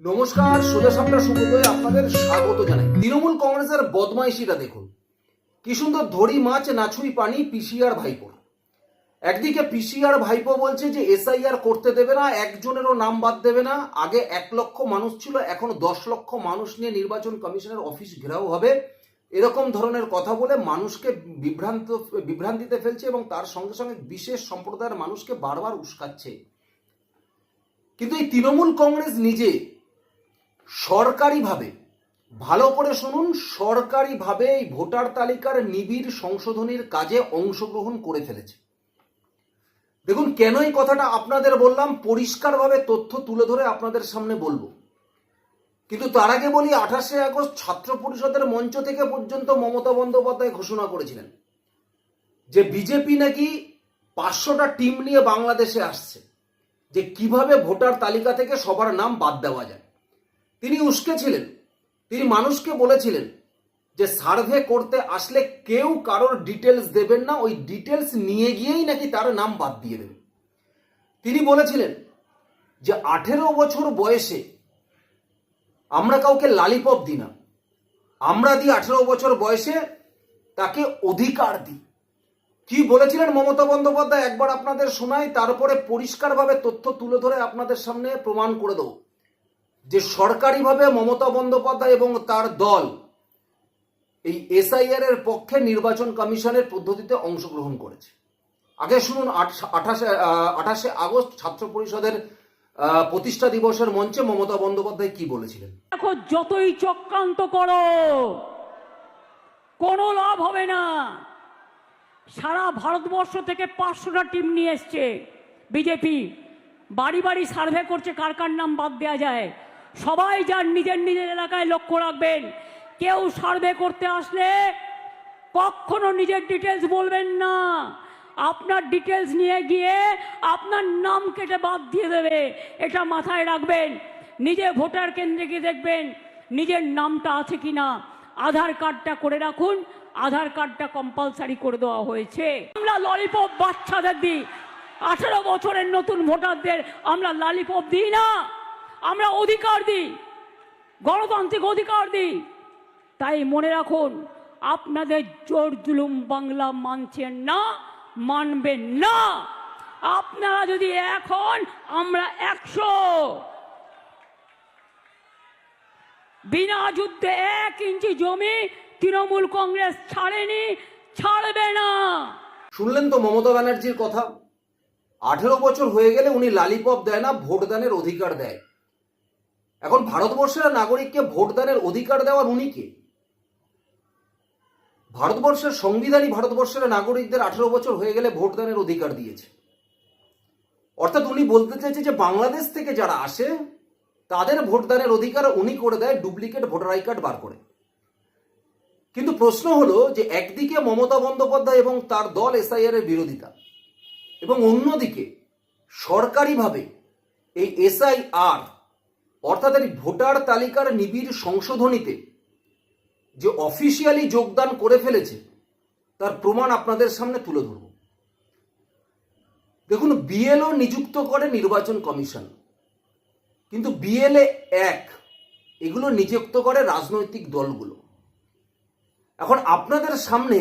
নমস্কার, সোজা সামনা সুব্রতয় আপনাদের স্বাগত জানাই। তৃণমূল কংগ্রেসের বদমাইশিটা দেখুন। কি সুন্দর ধরি মাছ নাছুই পানি, পিসিআর ভাইপো। একদিকে পিসিআর ভাইপো বলছে যে এসআইআর করতে দেবে না, একজনেরও নাম বাদ দেবে না। আগে এক লক্ষ মানুষ ছিল, এখন দশ লক্ষ মানুষ নিয়ে নির্বাচন কমিশনের অফিস ঘেরাও হবে। এরকম ধরনের কথা বলে মানুষকে বিভ্রান্ত, বিভ্রান্তিতে ফেলছে এবং তার সঙ্গে সঙ্গে বিশেষ সম্প্রদায়ের মানুষকে বারবার উস্কাচ্ছে। কিন্তু এই তৃণমূল কংগ্রেস নিজে সরকারিভাবে, ভালো করে শুনুন, সরকারিভাবে এই ভোটার তালিকার নিবিড় সংশোধনীর কাজে অংশগ্রহণ করে ফেলেছে। দেখুন, কেন এই কথাটা আপনাদের বললাম? পরিষ্কারভাবে তথ্য তুলে ধরে আপনাদের সামনে বলব। কিন্তু তার আগে বলি, আঠাশে আগস্ট ছাত্র পরিষদের মঞ্চ থেকে পর্যন্ত মমতা বন্দ্যোপাধ্যায় ঘোষণা করেছিলেন যে বিজেপি নাকি পাঁচশোটা টিম নিয়ে বাংলাদেশে আসছে, যে কীভাবে ভোটার তালিকা থেকে সবার নাম বাদ দেওয়া যায়। তিনি উস্কেছিলেন তিনি মানুষকে বলেছিলেন যে সার্ভে করতে আসলে কেউ কারোর ডিটেলস দেবেন না, ওই ডিটেলস নিয়ে গিয়েই নাকি তার নাম বাদ দিয়ে দেবেন। তিনি বলেছিলেন যে আঠেরো বছর বয়সে আমরা কাউকে লালিপপ দিই না। আমরা দিই আঠেরো বছর বয়সে তাকে অধিকার দিই। কি বলেছিলেন মমতা বন্দ্যোপাধ্যায়? একবার আপনাদের শোনাই, তারপরে পরিষ্কারভাবে তথ্য তুলে ধরে আপনাদের সামনে প্রমাণ করে দেবো। যে সরকারিভাবে মমতা বন্দ্যোপাধ্যায় এবং তার দল এই এসআইআর এর পক্ষে নির্বাচন কমিশনের পদ্ধতিতে অংশগ্রহণ করেছে। আগে শুনুন আঠাশে আঠাশে আগস্ট ছাত্র পরিষদের প্রতিষ্ঠা দিবসের মঞ্চে মমতা বন্দ্যোপাধ্যায় কি বলেছিলেন? দেখো, যতই চক্রান্ত করো, কোনো লাভ হবে না। সারা ভারতবর্ষ থেকে পাঁচশোটা টিম নিয়ে এসছে বিজেপি। বাড়ি বাড়ি সার্ভে করছে কার কার নাম বাদ দেওয়া যায়। সবাই যার নিজের নিজের এলাকায় লক্ষ্য রাখবেন। কেউ সার্ভে করতে আসলে কখনো নিজের ডিটেলস বলবেন না। আপনার ডিটেলস নিয়ে গিয়ে আপনার নাম কেটে বাদ দিয়ে দেবে। এটা মাথায় রাখবেন। নিজে ভোটার কেন্দ্রে গিয়ে দেখবেন নিজের নামটা আছে কি না আধার কার্ডটা করে রাখুন। আধার কার্ডটা কম্পালসারি করে দেওয়া হয়েছে। আমরা ললিপপ বাচ্চাদের দিই। আঠেরো বছরের নতুন ভোটারদের আমরা ললিপপ দিই না। আমরা অধিকার দিই। গণতান্ত্রিক অধিকার দিই। তাই মনে রাখুন, আপনাদের জোর জুলুম বাংলা মানছেন না মানবেন না। আপনারা যদি এখন আমরা একশো। বিনা যুদ্ধে এক ইঞ্চি জমি তৃণমূল কংগ্রেস ছাড়েনি, ছাড়বে না। শুনলেন তো মমতা ব্যানার্জির কথা? আঠেরো বছর হয়ে গেলে উনি লালিপপ দেয় না, ভোটদানের অধিকার দেয়। এখন ভারতবর্ষের নাগরিককে ভোটদানের অধিকার দেওয়ার উনি কে? ভারতবর্ষের সংবিধানই ভারতবর্ষের নাগরিকদের আঠেরো বছর হয়ে গেলে ভোটদানের অধিকার দিয়েছে। অর্থাৎ উনি বলতে চাইছে যে বাংলাদেশ থেকে যারা আসে, তাদের ভোটদানের অধিকার উনি করে দেয় ডুপ্লিকেট ভোটার আই কার্ড বার করে। কিন্তু প্রশ্ন হলো যে একদিকে মমতা বন্দ্যোপাধ্যায় এবং তার দল এসআইআর এর বিরোধিতা এবং অন্যদিকে সরকারিভাবে এই এসআইআর অর্থাৎ এই ভোটার তালিকার নিবিড় সংশোধনীতে যে অফিসিয়ালি যোগদান করে ফেলেছে, তার প্রমাণ আপনাদের সামনে তুলে ধরব। দেখুন বিএলও নিযুক্ত করে নির্বাচন কমিশন, কিন্তু বিএলএ এক, এগুলো নিযুক্ত করে রাজনৈতিক দলগুলো। এখন আপনাদের সামনে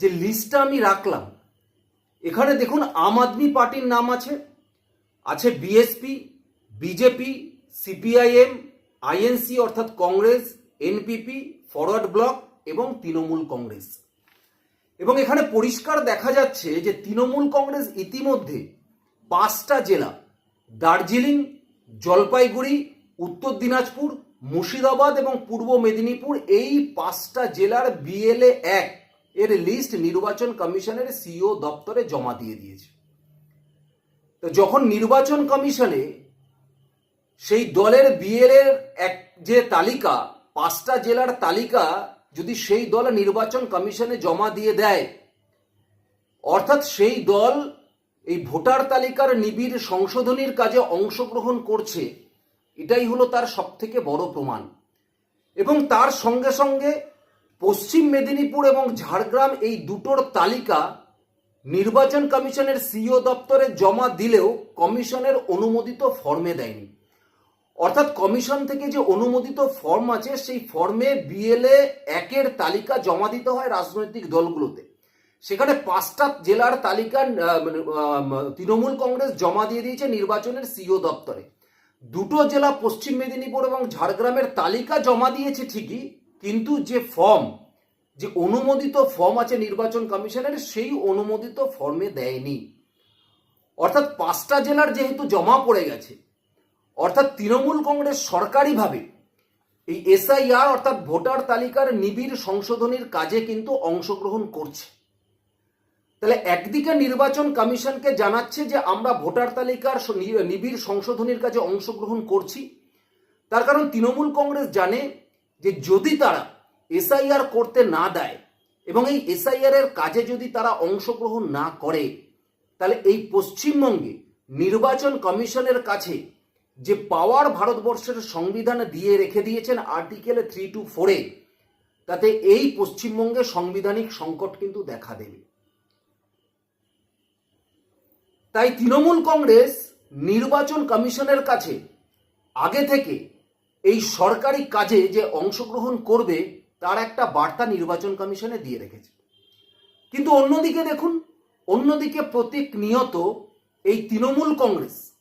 যে লিস্টটা আমি রাখলাম, এখানে দেখুন, আম আদমি পার্টির নাম আছে আছে বিএসপি বিজেপি, সিপিআইএম, আইএনসি অর্থাৎ কংগ্রেস, এনপিপি, ফরওয়ার্ড ব্লক এবং তৃণমূল কংগ্রেস। এবং এখানে পরিষ্কার দেখা যাচ্ছে যে তৃণমূল কংগ্রেস ইতিমধ্যে পাঁচটা জেলা, দার্জিলিং, জলপাইগুড়ি, উত্তর দিনাজপুর, মুর্শিদাবাদ এবং পূর্ব মেদিনীপুর এই পাঁচটা জেলার বিএলএ এক এর লিস্ট নির্বাচন কমিশনের সিও দপ্তরে জমা দিয়ে দিয়েছে। তো যখন নির্বাচন কমিশনে সেই দলের বিএলএর এক যে তালিকা, পাঁচটা জেলার তালিকা যদি সেই দল নির্বাচন কমিশনে জমা দিয়ে দেয়, অর্থাৎ সেই দল এই ভোটার তালিকার নিবিড় সংশোধনীর কাজে অংশগ্রহণ করছে, এটাই হলো তার সব থেকে বড় প্রমাণ। এবং তার সঙ্গে সঙ্গে পশ্চিম মেদিনীপুর এবং ঝাড়গ্রাম এই দুটোর তালিকা নির্বাচন কমিশনের সিও দপ্তরে জমা দিলেও কমিশনের অনুমোদিত ফর্মে দেয়নি। অর্থাৎ কমিশন থেকে যে অনুমোদিত ফর্ম আছে সেই ফর্মে বিএলএ একের তালিকা জমা দিতে হয় রাজনৈতিক দলগুলোতে। সেখানে পাঁচটা জেলার তালিকা মানে, তৃণমূল কংগ্রেস জমা দিয়ে দিয়েছে নির্বাচনের সিও দপ্তরে। দুটো জেলা পশ্চিম মেদিনীপুর এবং ঝাড়গ্রামের তালিকা জমা দিয়েছে ঠিকই কিন্তু যে ফর্ম যে অনুমোদিত ফর্ম আছে নির্বাচন কমিশনের সেই অনুমোদিত ফর্মে দেয়নি। অর্থাৎ পাঁচটা জেলার যেহেতু জমা পড়ে গেছে অর্থাৎ তৃণমূল কংগ্রেস সরকারিভাবে এই এসআইআর অর্থাৎ ভোটার তালিকার নিবিড় সংশোধনীর কাজে কিন্তু অংশগ্রহণ করছে। তাহলে একদিকে নির্বাচন কমিশনকে জানাচ্ছে যে আমরা ভোটার তালিকার নিবিড় সংশোধনীর কাজে অংশগ্রহণ করছি। তার কারণ তৃণমূল কংগ্রেস জানে যে যদি তারা এসআইআর করতে না দেয় এবং এই এসআইআর এর কাজে যদি তারা অংশগ্রহণ না করে, তাহলে এই পশ্চিমবঙ্গে নির্বাচন কমিশনের কাছে যে পাওয়ার ভারতবর্ষের সংবিধানে দিয়ে রেখে দিয়েছেন আর্টিকেল থ্রি টু ফোরে, তাতে এই পশ্চিমবঙ্গে সাংবিধানিক সংকট কিন্তু দেখা দেবে। তাই তৃণমূল কংগ্রেস নির্বাচন কমিশনের কাছে আগে থেকে এই সরকারি কাজে যে অংশগ্রহণ করবে, তার একটা বার্তা নির্বাচন কমিশনে দিয়ে রেখেছে। কিন্তু অন্যদিকে দেখুন, অন্যদিকে প্রতিনিয়ত এই তৃণমূল কংগ্রেস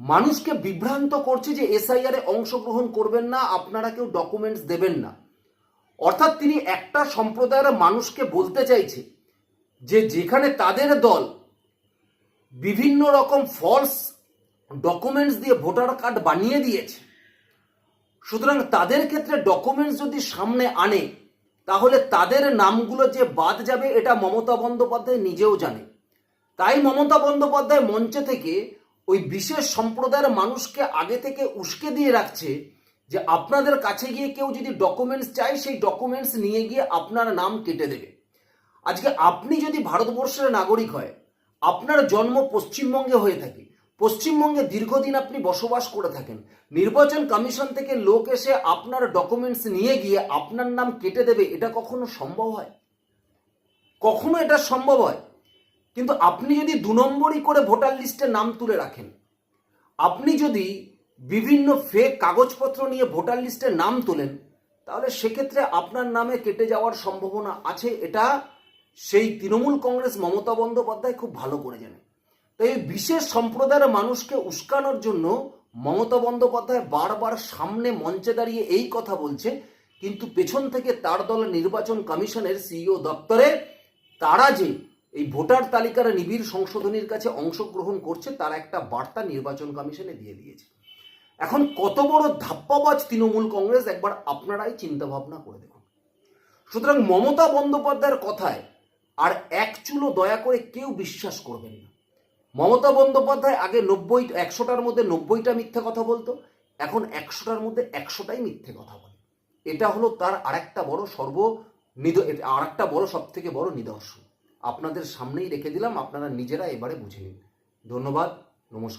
মানুষকে বিভ্রান্ত করছে যে এসআইআর অংশগ্রহণ করবেন না, আপনারা কেউ ডকুমেন্টস দেবেন না। অর্থাৎ তিনি একটা সম্প্রদায়ের মানুষকে বলতে চাইছে যে যেখানে তাদের দল বিভিন্ন রকম ফলস ডকুমেন্টস দিয়ে ভোটার কার্ড বানিয়ে দিয়েছে। সুতরাং তাদের ক্ষেত্রে ডকুমেন্টস যদি সামনে আনে, তাহলে তাদের নামগুলো যে বাদ যাবে, এটা মমতা বন্দ্যোপাধ্যায় নিজেও জানে। তাই মমতা বন্দ্যোপাধ্যায় মঞ্চ থেকে ওই বিশেষ সম্প্রদায়ের মানুষকে আগে থেকে উস্কে দিয়ে রাখছে যে আপনাদের কাছে গিয়ে কেউ যদি ডকুমেন্টস চায়, সেই ডকুমেন্টস নিয়ে গিয়ে আপনার নাম কেটে দেবে। আজকে আপনি যদি ভারতবর্ষের নাগরিক হয়, আপনার জন্ম পশ্চিমবঙ্গে হয়ে থাকে। পশ্চিমবঙ্গে দীর্ঘদিন আপনি বসবাস করে থাকেন। নির্বাচন কমিশন থেকে লোক এসে আপনার ডকুমেন্টস নিয়ে গিয়ে আপনার নাম কেটে দেবে, এটা কখনো সম্ভব হয়? কখনো এটা সম্ভব হয়? কিন্তু আপনি যদি দু নম্বরই করে ভোটার লিস্টে নাম তুলে রাখেন, আপনি যদি বিভিন্ন ফেক কাগজপত্র নিয়ে ভোটার লিস্টে নাম তোলেন, তাহলে সেক্ষেত্রে আপনার নামে কেটে যাওয়ার সম্ভাবনা আছে। এটা সেই তৃণমূল কংগ্রেস মমতা বন্দ্যোপাধ্যায় খুব ভালো করে জানে। তাই এই বিশেষ সম্প্রদায়ের মানুষকে উস্কানোর জন্য মমতা বন্দ্যোপাধ্যায় বারবার সামনে মঞ্চে দাঁড়িয়ে এই কথা বলছে, কিন্তু পেছন থেকে তার দল নির্বাচন কমিশনের সিইও দপ্তরে তারা যে এই ভোটার তালিকার নিবিড় সংশোধনীর কাছে অংশগ্রহণ করছে, তার একটা বার্তা নির্বাচন কমিশনে দিয়ে দিয়েছে। এখন কত বড় ধাপ্পাবাজ তৃণমূল কংগ্রেস, একবার আপনারাই চিন্তা ভাবনা করে দেখুন। সুতরাং মমতা বন্দ্যোপাধ্যায়ের কথায় আর এক চুলো দয়া করে কেউ বিশ্বাস করবেন না। মমতা বন্দ্যোপাধ্যায় আগে নব্বই, একশোটার মধ্যে নব্বইটা মিথ্যে কথা বলতো, এখন একশোটার মধ্যে একশোটাই মিথ্যে কথা বলে। এটা হলো তার আরেকটা বড় সর্ব নিদ আরেকটা বড় সব থেকে বড় নিদর্শন। আপনাদের সামনেই রেখে দিলাম আপনারা নিজেরা এবারে বুঝে নিন। ধন্যবাদ নমস্কার।